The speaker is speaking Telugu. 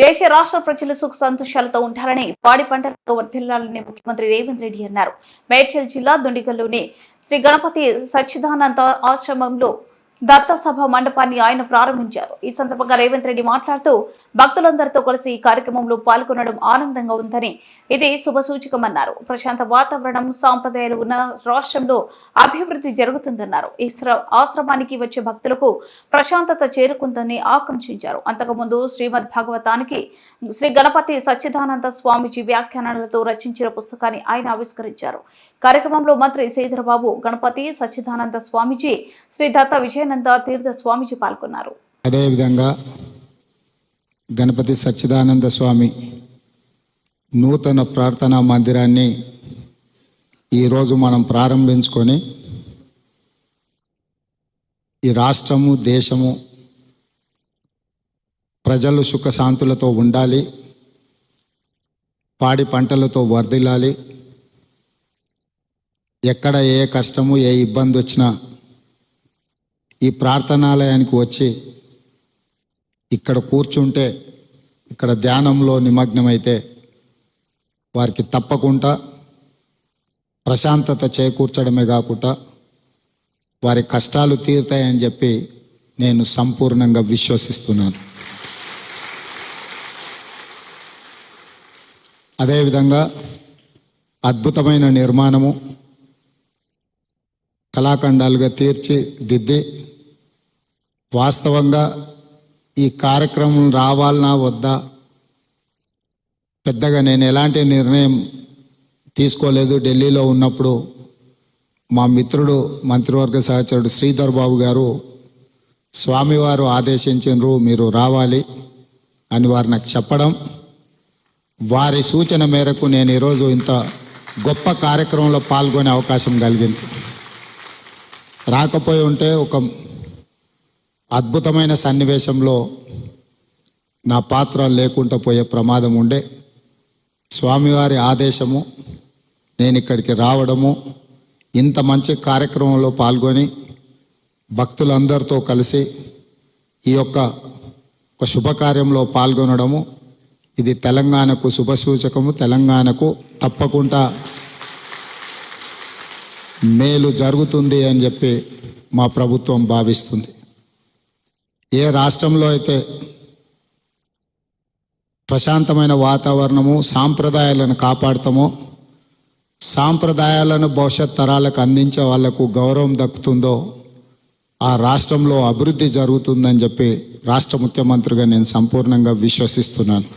దేశ రాష్ట్ర ప్రజలు సుఖ సంతోషాలతో ఉంటారని పాడి పంటలకు వర్ధిల్లాలని ముఖ్యమంత్రి రేవంత్ రెడ్డి అన్నారు. మేడ్చల్ జిల్లా దుండిగల్లోని శ్రీ గణపతి సచ్చిదానంద ఆశ్రమంలో దత్త సభ మండపాన్ని ఆయన ప్రారంభించారు. ఈ సందర్భంగా రేవంత్ రెడ్డి మాట్లాడుతూ భక్తులందరితో కలిసి ఈ కార్యక్రమంలో పాల్గొనడం ఆనందంగా ఉందని ఇది శుభసూచకమన్నారు. ప్రశాంత వాతావరణం సాంప్రదాయాలు ఉన్న రాష్ట్రంలో అభివృద్ధి జరుగుతుందన్నారు. ఈ ఆశ్రమానికి వచ్చే భక్తులకు ప్రశాంతత చేరుకుందని ఆకాంక్షించారు. అంతకుముందు శ్రీమద్ భాగవతానికి శ్రీ గణపతి సచ్చిదానంద స్వామిజీ వ్యాఖ్యానాలతో రచించిన పుస్తకాన్ని ఆయన ఆవిష్కరించారు. కార్యక్రమంలో మంత్రి శ్రీధరబాబు గణపతి సచ్చిదానంద స్వామిజీ శ్రీ దత్త విజయానంద తీర్థ స్వామిజీ పాల్గొన్నారు. అదేవిధంగా గణపతి సచ్చిదానంద స్వామి నూతన ప్రార్థనా మందిరాన్ని ఈరోజు మనం ప్రారంభించుకొని ఈ రాష్ట్రము దేశము ప్రజలు సుఖశాంతులతో ఉండాలి పాడి పంటలతో వర్ధిల్లాలి. ఎక్కడ ఏ కష్టము ఏ ఇబ్బంది వచ్చినా ఈ ప్రార్థనాలయానికి వచ్చి ఇక్కడ కూర్చుంటే ఇక్కడ ధ్యానంలో నిమగ్నమైతే వారికి తప్పకుండా ప్రశాంతత చేకూర్చడమే కాకుండా వారి కష్టాలు తీరుతాయని చెప్పి నేను సంపూర్ణంగా విశ్వసిస్తున్నాను. అదేవిధంగా అద్భుతమైన నిర్మాణము కళాఖండాలుగా తీర్చిదిద్ది వాస్తవంగా ఈ కార్యక్రమం రావాలనా వద్దా? పెద్దగా నేను ఎలాంటి నిర్ణయం తీసుకోలేదు. ఢిల్లీలో ఉన్నప్పుడు మా మిత్రుడు మంత్రివర్గ సహచరుడు శ్రీధర్ బాబు గారు స్వామివారు ఆదేశించారు మీరు రావాలి అని వారు నాకు చెప్పడం. వారి సూచన మేరకు నేను ఈరోజు ఇంత గొప్ప కార్యక్రమంలో పాల్గొనే అవకాశం కలిగింది. రాకపోయి ఉంటే ఒక అద్భుతమైన సన్నివేశంలో నా పాత్ర లేకుండా పోయే ప్రమాదం ఉండే. స్వామివారి ఆదేశము నేను ఇక్కడికి రావడము ఇంత మంచి కార్యక్రమంలో పాల్గొని భక్తులందరితో కలిసి ఈ యొక్క ఒక శుభకార్యంలో పాల్గొనడము ఇది తెలంగాణకు శుభసూచకము. తెలంగాణకు తప్పకుండా మేలు జరుగుతుంది అని చెప్పి మా ప్రభుత్వం భావిస్తుంది. ఏ రాష్ట్రంలో అయితే ప్రశాంతమైన వాతావరణము సాంప్రదాయాలను కాపాడతామో సాంప్రదాయాలను భవిష్యత్ తరాలకు అందించే వాళ్ళకు గౌరవం దక్కుతుందో ఆ రాష్ట్రంలో అభివృద్ధి జరుగుతుందని చెప్పి రాష్ట్ర ముఖ్యమంత్రిగా నేను సంపూర్ణంగా విశ్వసిస్తున్నాను.